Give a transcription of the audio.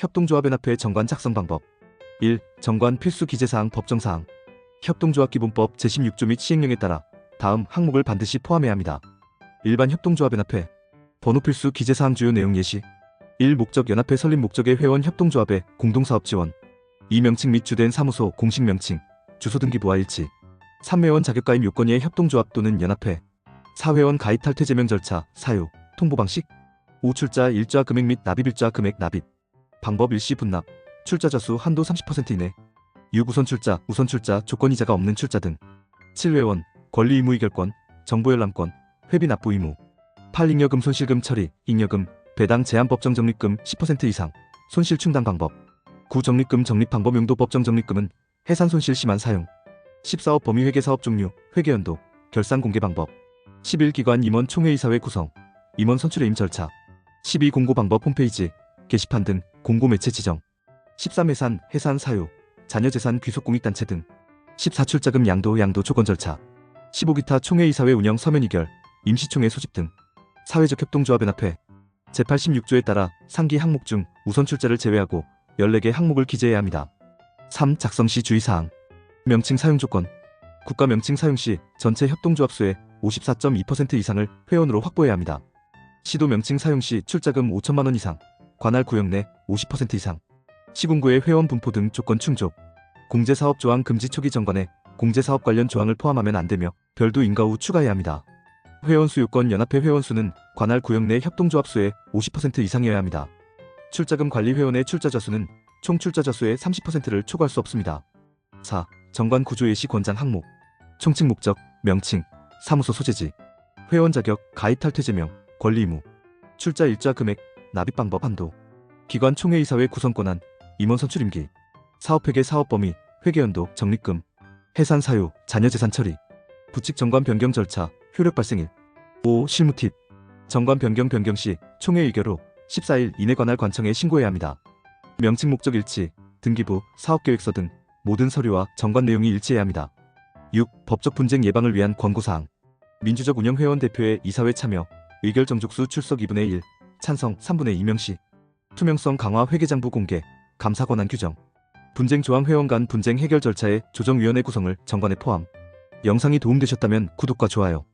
협동조합연합회 정관 작성 방법 1. 정관 필수 기재사항 법정사항 협동조합 기본법 제16조 및 시행령에 따라 다음 항목을 반드시 포함해야 합니다. 일반 협동조합연합회 번호 필수 기재사항 주요 내용 예시 1. 목적 연합회 설립 목적의 회원 협동조합의 공동사업 지원 2. 명칭 및 주된 사무소 공식 명칭 주소 등기부와 일치 3. 회원 자격가입 요건의 협동조합 또는 연합회 4. 회원 가입 탈퇴 제명 절차 사유 통보 방식 5. 출자 일자 금액 및 납입 일자 금액 납입 방법 일시 분납 출자자 수 한도 30% 이내 6. 우선 출자 우선 출자 조건 이자가 없는 출자 등 7. 회원 권리 의무 의결권 정보 열람권 회비 납부 의무 8. 잉여금 손실금 처리 잉여금 배당 제한 법정 적립금 10% 이상 손실 충당 방법 9. 적립금 적립 방법 용도 법정 적립금은 해산 손실 심한 사용 14업 범위 회계 사업 종류 회계 연도 결산 공개 방법 11. 기관 임원 총회 이사회 구성 임원 선출의 임 절차 12. 공고 방법 홈페이지 게시판 등 공고 매체 지정 13. 해산 해산 사유 자녀 재산 귀속 공익단체 등 14. 출자금 양도 양도 조건 절차 15. 기타 총회 이사회 운영 서면 의결 임시총회 소집 등 사회적 협동조합연합회 제86조에 따라 상기 항목 중 우선 출자를 제외하고 14개 항목을 기재해야 합니다. 3. 작성 시 주의사항 명칭 사용 조건 국가 명칭 사용 시 전체 협동조합 수의 54.2% 이상을 회원으로 확보해야 합니다. 시도 명칭 사용 시 출자금 5천만 원 이상, 관할 구역 내 50% 이상, 시군구의 회원 분포 등 조건 충족, 공제사업 조항 금지 초기 정관에 공제사업 관련 조항을 포함하면 안 되며 별도 인가 후 추가해야 합니다. 회원 수 요건 연합회 회원 수는 관할 구역 내 협동조합 수의 50% 이상이어야 합니다. 출자금 관리 회원의 출자자 수는 총 출자자 수의 30%를 초과할 수 없습니다. 4. 정관 구조 예시 권장 항목 총칙 목적, 명칭, 사무소 소재지 회원 자격, 가입 탈퇴 제명, 권리 의무 출자 일자 금액, 납입 방법 한도 기관 총회 이사회 구성 권한, 임원 선출 임기 사업회계 사업 범위, 회계 연도, 적립금 해산 사유, 자녀 재산 처리 부칙 정관 변경 절차, 효력 발생일 5. 실무 팁 정관 변경 변경 시 총회 의결 후 14일 이내 관할 관청에 신고해야 합니다. 명칭 목적 일치, 등기부, 사업계획서 등 모든 서류와 정관 내용이 일치해야 합니다. 6. 법적 분쟁 예방을 위한 권고사항 민주적 운영 회원 대표의 이사회 참여, 의결 정족수 출석 2분의 1, 찬성 3분의 2 명 시 투명성 강화 회계장부 공개, 감사 권한 규정. 분쟁 조항 회원 간 분쟁 해결 절차의 조정위원회 구성을 정관에 포함. 영상이 도움되셨다면 구독과 좋아요